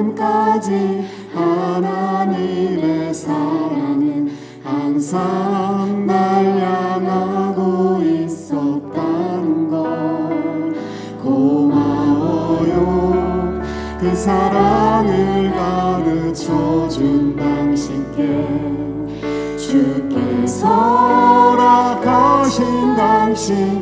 끝까지 하나님의 사랑은 항상 날 향하고 있었다는 걸 고마워요. 그 사랑을 가르쳐 준 당신께 주께서 허락하신 당신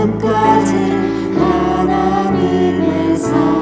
지금까지 하나님의 사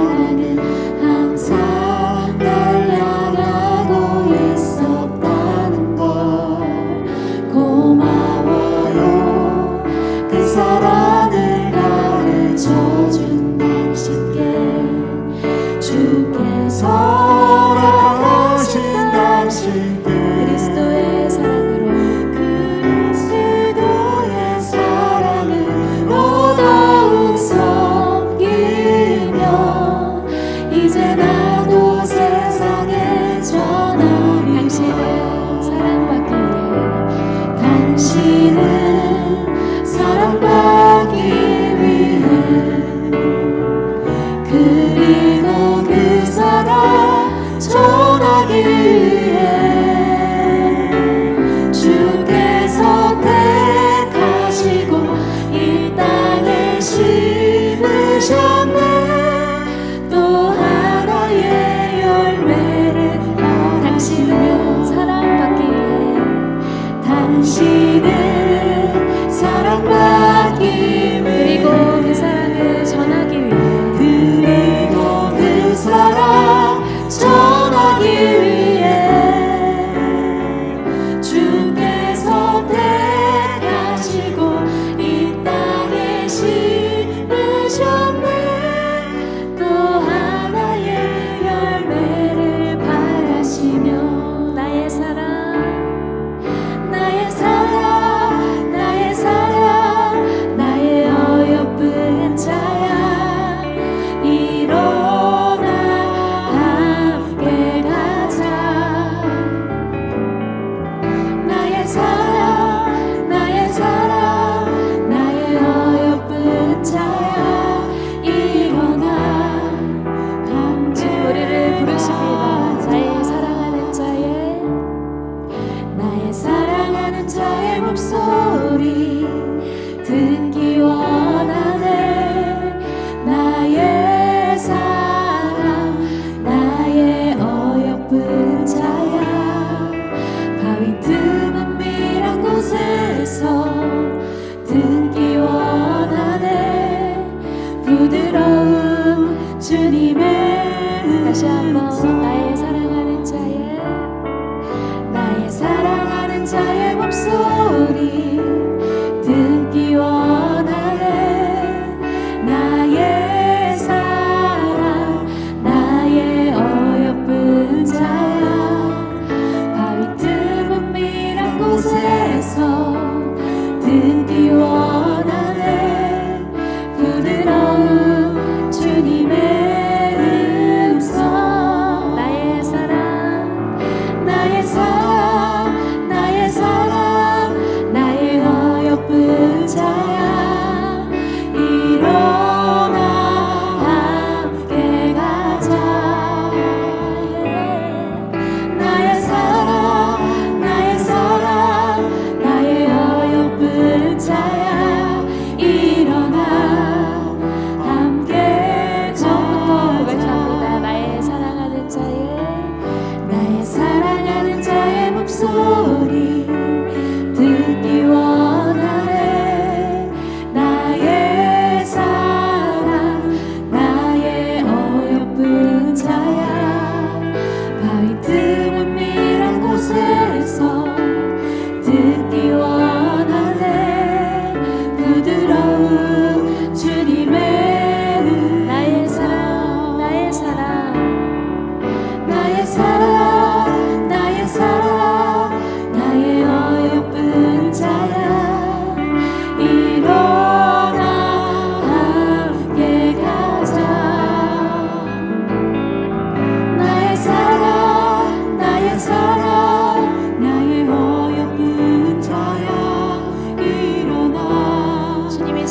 see.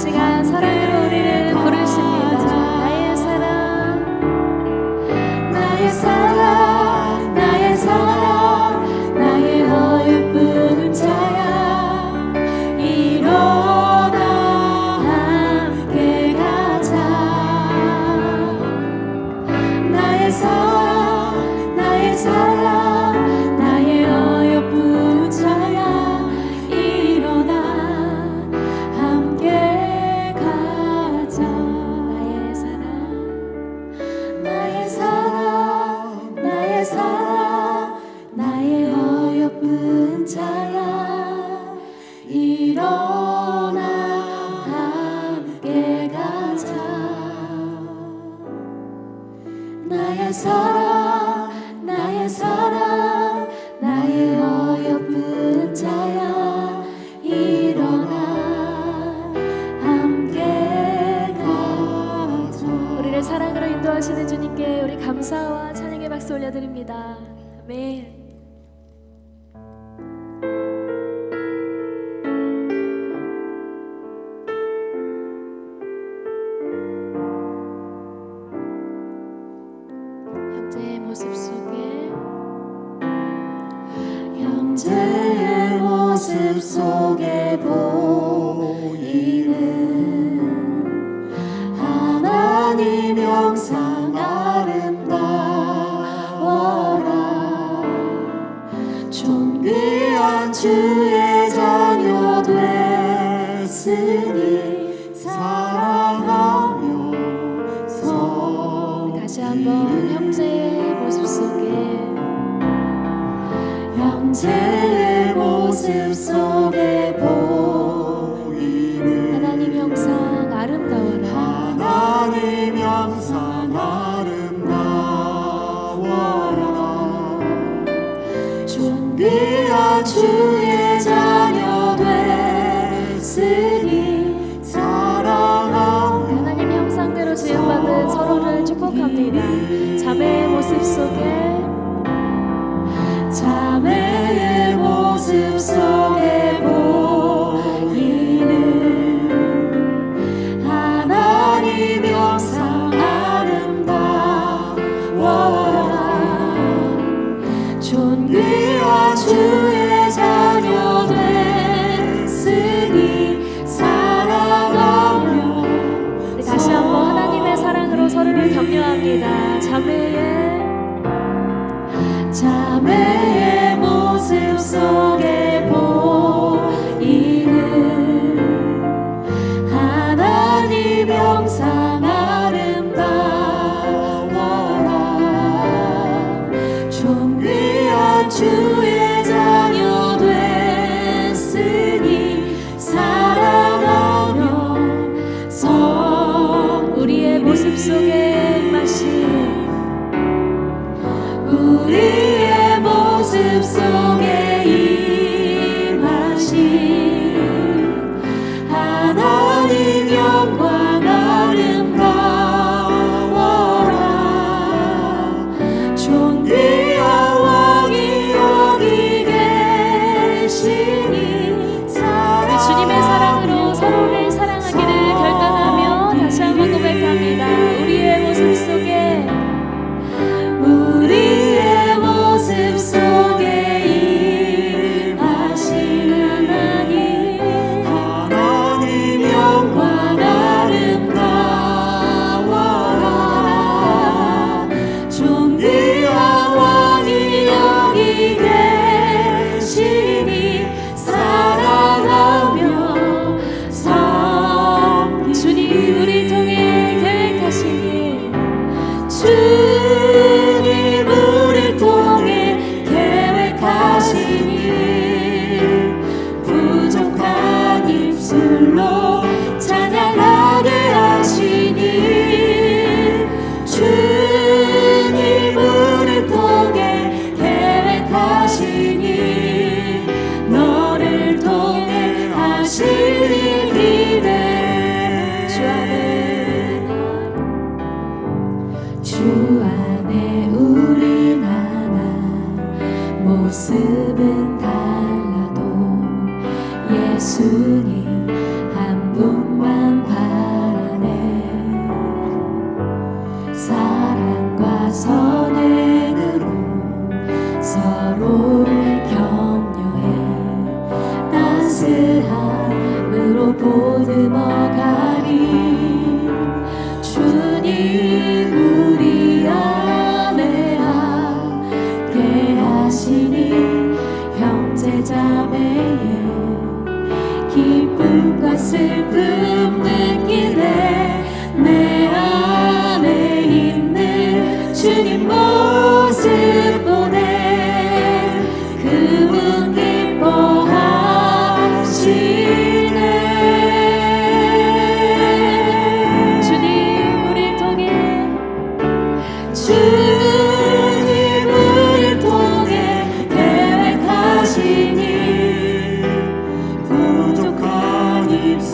시간 사랑 주시는 주님께 우리 감사와 찬양의 박수 올려드립니다. 아멘. so. to know. 슬픔 느끼네 내 안에 있는 주님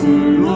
Senhor.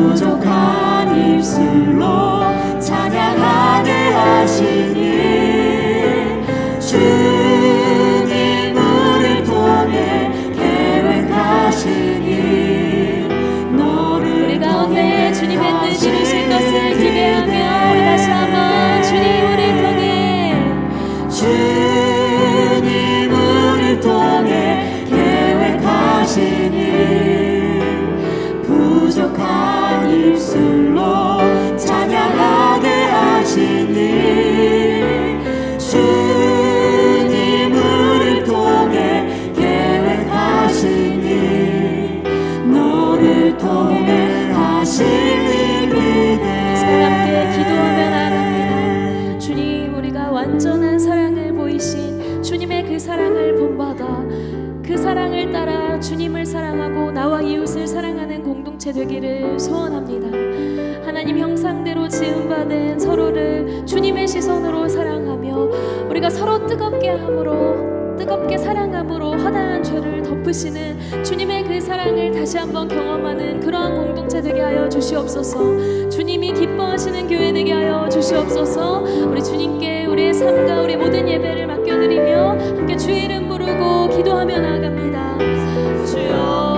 부족한 입술로 찬양하게 하시니. soon. 공동체 되기를 소원합니다. 하나님 형상대로 지음받은 서로를 주님의 시선으로 사랑하며 우리가 서로 뜨겁게 함으로 뜨겁게 사랑함으로 허다한 죄를 덮으시는 주님의 그 사랑을 다시 한번 경험하는 그러한 공동체 되게 하여 주시옵소서. 주님이 기뻐하시는 교회 되게 하여 주시옵소서. 우리 주님께 우리의 삶과 우리 모든 예배를 맡겨드리며 함께 주의 이름 부르고 기도하며 나아갑니다. 주여.